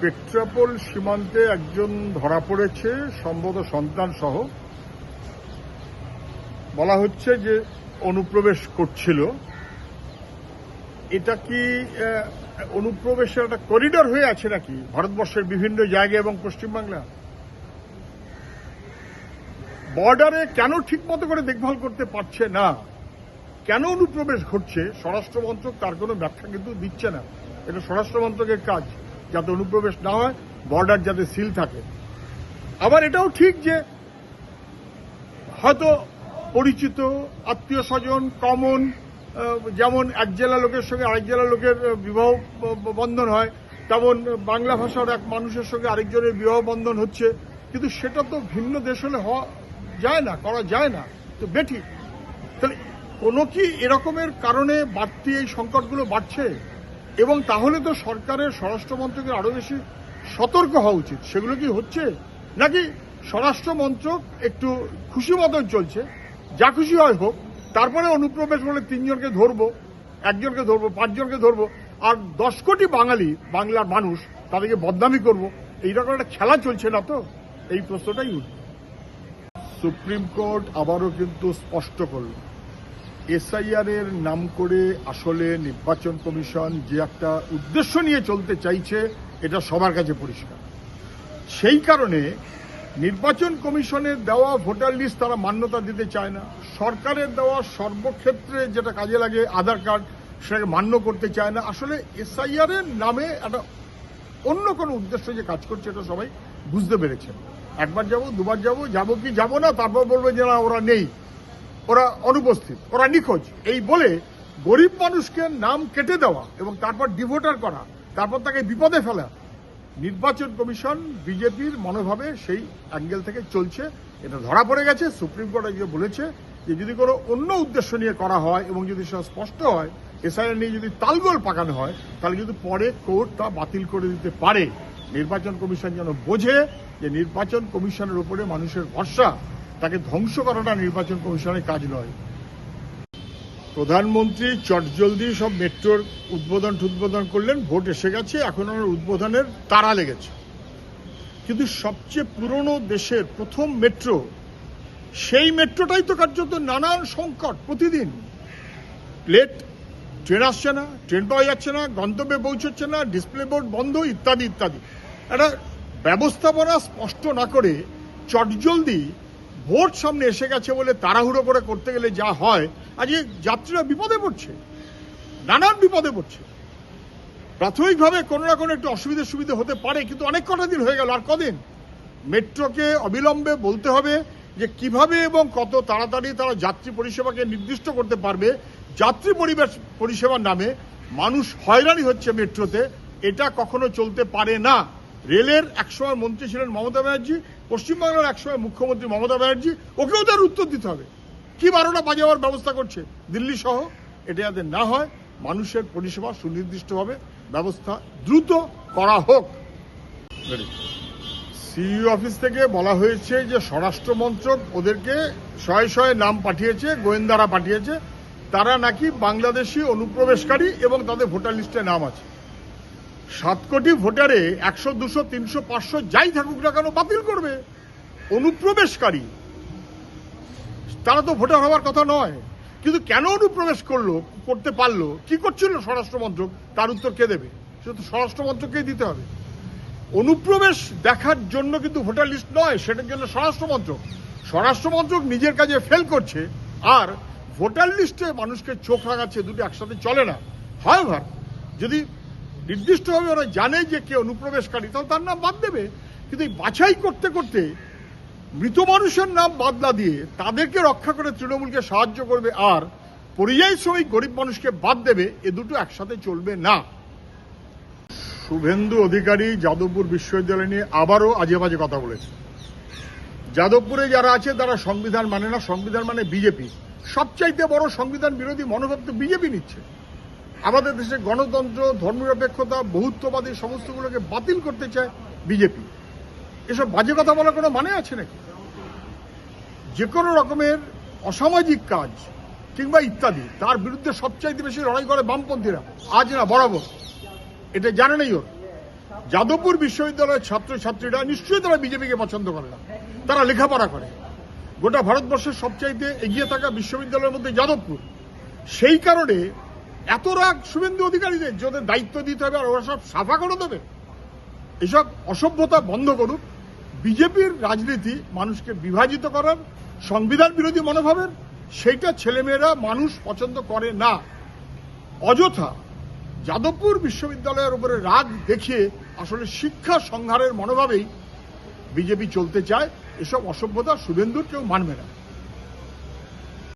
পেট্রাপোল সীমান্তে একজন ধরা পড়েছে, সম্ভবত সন্তান সহ। বলা হচ্ছে যে অনুপ্রবেশ করছিল। এটা কি অনুপ্রবেশের একটা করিডর হয়ে আছে নাকি? ভারতবর্ষের বিভিন্ন জায়গা এবং পশ্চিমবাংলা। বর্ডারে কেন ঠিক মতো করে দেখভাল করতে পারছে না? কেন অনুপ্রবেশ ঘটছে? স্বরাষ্ট্র মন্ত্রক তার কোনো ব্যাখ্যা কিন্তু দিচ্ছে না। এটা স্বরাষ্ট্র মন্ত্রকের কাজ, যাতে অনুপ্রবেশ না হয়, বর্ডার যাতে সিল থাকে। আবার এটাও ঠিক যে, হয়তো পরিচিত, আত্মীয় স্বজন কমন যেমন এক জেলা লোকের সঙ্গে আরেক জেলা লোকের বিবাহ বন্ধন হয়, তেমন বাংলা ভাষার এক মানুষের সঙ্গে আরেকজনের বিবাহ বন্ধন হচ্ছে। কিন্তু সেটা তো ভিন্ন দেশ হলে হওয়া যায় না, করা যায় না। তো বেঠিক। তাহলে কোনো কি এরকমের কারণে বাড়তি এই সংকটগুলো বাড়ছে? এবং তাহলে তো সরকারের স্বরাষ্ট্র মন্ত্রকের আরও বেশি সতর্ক হওয়া উচিত। সেগুলো কি হচ্ছে? নাকি স্বরাষ্ট্র মন্ত্রক একটু খুশি মতন চলছে? যা খুশি হয় হোক, তারপরে অনুপ্রবেশ বলে তিনজনকে ধরবো, একজনকে ধরবো, পাঁচজনকে ধরবো, আর দশ কোটি বাঙালি, বাংলার মানুষ তাদেরকে বদনামি করব। এইরকম একটা খেলা চলছে না তো? এই প্রশ্নটাই উঠবে সুপ্রিম কোর্ট আবারও কিন্তু স্পষ্ট করল। এসআইআর এর নাম করে আসলে নির্বাচন কমিশন যে একটা উদ্দেশ্য নিয়ে চলতে চাইছে, এটা সবার কাছে পরিষ্কার। সেই কারণে নির্বাচন কমিশনের দেওয়া ভোটার লিস্ট তারা মান্যতা দিতে চায় না। সরকারের দেওয়া সর্বক্ষেত্রে যেটা কাজে লাগে আধার কার্ড, সেটাকে মান্য করতে চায় না। আসলে এসআইআর এর নামে একটা অন্য কোনো উদ্দেশ্য যে কাজ করছে, এটা সবাই বুঝতে পেরেছেন একবার যাব, দুবার যাব যাব কি যাব না, তারপর বলবে যে না, ওরা নেই। ওরা অনুপস্থিত, ওরা নিখোঁজ। এই বলে গরিব মানুষকে নাম কেটে দেওয়া এবং তারপর ডিভোটার করা, তারপর তাকে বিপদে ফেলা। নির্বাচন কমিশন বিজেপির মনোভাবে সেই অ্যাঙ্গেল থেকে চলছে। এটা ধরা পড়ে গেছে, সুপ্রিম কোর্ট আজকে বলেছে যে যদি কোনো অন্য উদ্দেশ্য নিয়ে করা হয় এবং যদি সেটা স্পষ্ট হয়, এসআইআর নিয়ে যদি তালগোল পাকানো হয়, তাহলে কিন্তু পরে কোর্ট তা বাতিল করে দিতে পারে। নির্বাচন কমিশন যেন বোঝে যে নির্বাচন কমিশনের উপরে মানুষের ভরসা। তাকে ধ্বংস করাটা নির্বাচন কমিশনের কাজ নয়। প্রধানমন্ত্রী চটজলদি সব মেট্রোর উদ্বোধন টুদ্বোধন করলেন, ভোট এসে গেছে, এখন ওনার উদ্বোধনের তারা লেগেছে। কিন্তু সবচেয়ে পুরনো দেশের প্রথম মেট্রো, সেই মেট্রোটাই তো কার্যত নানান সংকট প্রতিদিন। লেট ট্রেন আসছে না, ট্রেন পাওয়া যাচ্ছে না, গন্তব্যে পৌঁছচ্ছে না, ডিসপ্লে বোর্ড বন্ধ, ইত্যাদি ইত্যাদি। একটা ব্যবস্থাপনা স্পষ্ট না করে চটজলদি ভোট সামনে এসে গেছে বলে তাড়াহুড়ো করে করতে গেলে যা হয়, আজকে যাত্রীরা বিপদে পড়ছে, নানান বিপদে পড়ছে। প্রাথমিকভাবে কোনো না কোনো একটু অসুবিধা সুবিধা হতে পারে, কিন্তু অনেক কটা দিন হয়ে গেল, আর কদিন? মেট্রোকে অবিলম্বে বলতে হবে যে কীভাবে এবং কত তাড়াতাড়ি তারা যাত্রী পরিষেবাকে নির্দিষ্ট করতে পারবে। যাত্রী পরিবেশ পরিষেবার নামে মানুষ হয়রানি হচ্ছে মেট্রোতে, এটা কখনো চলতে পারে না। রেলের একসময় মন্ত্রী ছিলেন মমতা ব্যানার্জি, পশ্চিমবাংলার একসময় মুখ্যমন্ত্রী মমতা ব্যানার্জি, ওকেও তার উত্তর দিতে হবে। কি বারোটা বাজে হওয়ার ব্যবস্থা করছে? দিল্লি সহ, এটা যাতে না হয়, মানুষের পরিষেবা সুনির্দিষ্টভাবে ব্যবস্থা দ্রুত করা হোক। সিইও অফিস থেকে বলা হয়েছে যে, স্বরাষ্ট্র মন্ত্রক ওদেরকে শয়ে শয়ে নাম পাঠিয়েছে, গোয়েন্দারা পাঠিয়েছে। তারা নাকি বাংলাদেশি অনুপ্রবেশকারী এবং তাদের ভোটার লিস্টে নাম আছে। সাত কোটি ভোটারে একশো, দুশো, তিনশো, পাঁচশো যাই থাকুক না কেন বাতিল করবে। অনুপ্রবেশকারী। তারা তো ভোটার হওয়ার কথা নয়। কিন্তু কেন অনুপ্রবেশ করল, করতে পারল? কি করছিল স্বরাষ্ট্র মন্ত্রক তার উত্তর কে দেবে? সেটা তো স্বরাষ্ট্র মন্ত্রককেই দিতে হবে। অনুপ্রবেশ দেখার জন্য কিন্তু ভোটার লিস্ট নয়, সেটার জন্য স্বরাষ্ট্র মন্ত্রক স্বরাষ্ট্র মন্ত্রক নিজের কাজে ফেল করছে, আর ভোটার লিস্টে মানুষকে চোখ রাখাচ্ছে দুটো একসাথে চলে না। হয় যদি নির্দিষ্টভাবে ওরা জানে যে কে অনুপ্রবেশকারী তাহলে তার নাম বাদ দেবে। কিন্তু এই বাছাই করতে করতে মৃত মানুষের নাম বাদ না দিয়ে তাদেরকে রক্ষা করে তৃণমূলকে সাহায্য করবে আর পরিযায়ী শ্রমিক, গরিব মানুষকে বাদ দেবে, এ দুটো একসাথে চলবে না। শুভেন্দু অধিকারী যাদবপুর বিশ্ববিদ্যালয় নিয়ে আবারও আজে বাজে কথা বলেছে। যাদবপুরে যারা আছে, তারা সংবিধান মানে না, সংবিধান মানে বিজেপি। সবচাইতে বড় সংবিধান বিরোধী মনোভাব তো বিজেপি নিচ্ছে। আমাদের দেশে গণতন্ত্র, ধর্মনিরপেক্ষতা, বহুত্ববাদী সমস্তগুলোকে বাতিল করতে চায় বিজেপি। এসব বাজে কথা বলার কোনো মানে আছে নাকি? যে কোনো রকমের অসামাজিক কাজ কিংবা ইত্যাদি, তার বিরুদ্ধে সবচাইতে বেশি লড়াই করে বামপন্থীরা। আজ না, বরাবর। এটা জানে নেই ওর। যাদবপুর বিশ্ববিদ্যালয়ের ছাত্রছাত্রীরা নিশ্চয়ই তারা বিজেপিকে পছন্দ করে না। তারা লেখাপড়া করে। গোটা ভারতবর্ষের সবচাইতে এগিয়ে থাকা বিশ্ববিদ্যালয়ের মধ্যে যাদবপুর। সেই কারণে এত রাগ শুভেন্দু অধিকারীদের, যে ওদের দায়িত্ব দিতে হবে আর ওরা সব সাফা করে দেবে। এসব অসভ্যতা বন্ধ করুক। বিজেপির রাজনীতি মানুষকে বিভাজিত করার, সংবিধান বিরোধী মনোভাবের, সেইটা ছেলেমেয়েরা মানুষ পছন্দ করে না। অযথা যাদবপুর বিশ্ববিদ্যালয়ের উপরে রাগ দেখিয়ে আসলে শিক্ষা সংহারের মনোভাবেই বিজেপি চলতে চায়, এসব অসভ্যতা শুভেন্দুর কেউ মানবে না।